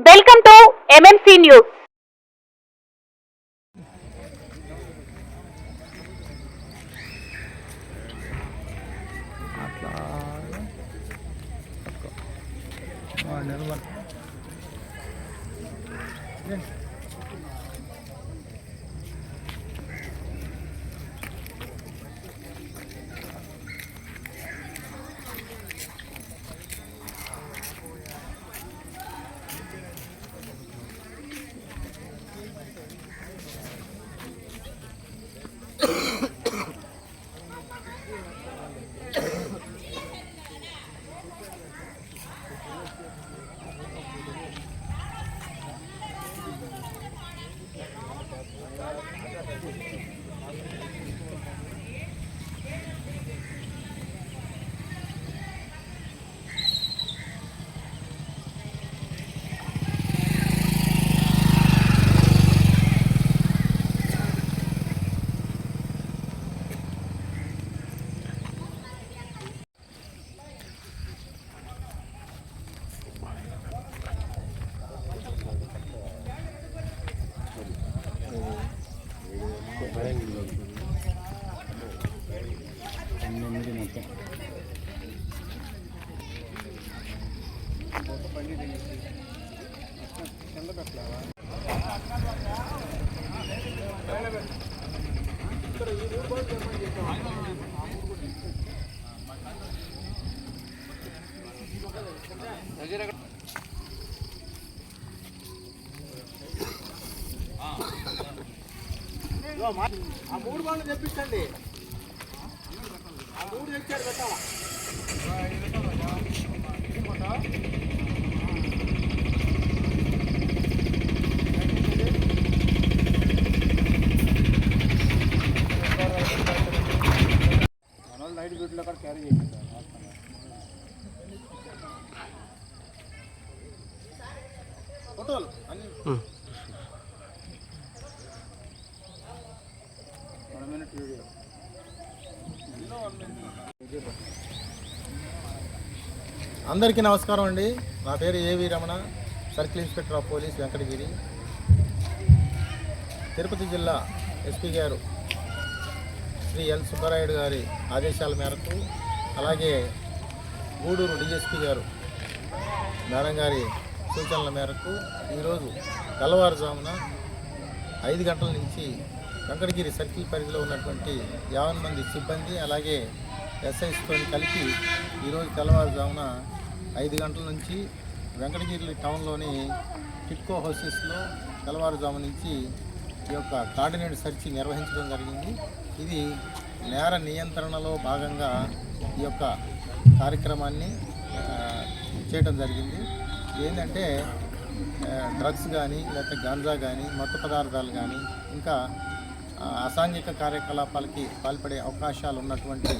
Welcome to MMC news అట్లా. ఆ మూడు బాళ్ళు తెప్పించండి. ఆ మూడు తెచ్చారు పెట్టాలా? అందరికీ నమస్కారం అండి. నా పేరు A V Ramana circle inspector of police Venkatagiri. Tirupati జిల్లా ఎస్పీ గారు శ్రీ ఎల్ సుబ్బరాయుడు గారి ఆదేశాల మేరకు అలాగే గూడూరు డిఎస్పీ గారు మేడం గారి సూచనల మేరకు ఈరోజు తెల్లవారుజామున ఐదు గంటల నుంచి వెంకటగిరి సర్కిల్ పరిధిలో ఉన్నటువంటి యావన్ మంది సిబ్బంది అలాగే ఎస్ఐస్తో కలిపి ఈరోజు తెల్లవారుజామున ఐదు గంటల నుంచి వెంకటగిరి టౌన్లోని టిట్కో హౌసెస్లో తెల్లవారుజాము నుంచి ఈ యొక్క కార్డినేట్ సెర్చ్ నిర్వహించడం జరిగింది. ఇది నేర నియంత్రణలో భాగంగా ఈ యొక్క కార్యక్రమాన్ని చేయడం జరిగింది. ఏంటంటే డ్రగ్స్ కానీ లేకపోతే గాంజా కానీ మత్తు పదార్థాలు కానీ ఇంకా అసాంఘిక కార్యకలాపాలకి పాల్పడే అవకాశాలు ఉన్నటువంటి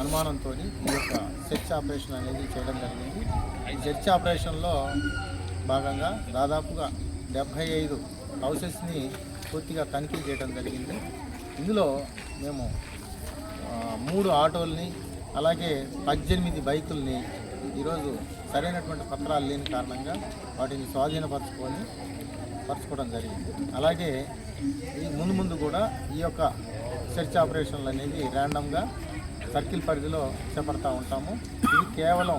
అనుమానంతో ఈ యొక్క సెర్చ్ ఆపరేషన్ అనేది చేయడం జరిగింది. ఈ సెర్చ్ ఆపరేషన్లో భాగంగా దాదాపుగా డెబ్భై ఐదు హౌసెస్ని పూర్తిగా తనిఖీ చేయడం జరిగింది. ఇందులో మేము మూడు ఆటోల్ని అలాగే పద్దెనిమిది బైకుల్ని ఈరోజు సరైనటువంటి పత్రాలు లేని కారణంగా వాటిని స్వాధీనపరచుకొని పరచుకోవడం జరిగింది. అలాగే ఈ ముందు ముందు కూడా ఈ యొక్క సెర్చ్ ఆపరేషన్లు అనేది ర్యాండమ్గా సర్కిల్ పరిధిలో చేపడతా ఉంటాము. ఇది కేవలం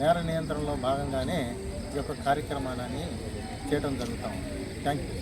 నేర నియంత్రణలో భాగంగానే ఈ యొక్క కార్యక్రమాన్ని చేయడం జరుగుతాము థ్యాంక్ యూ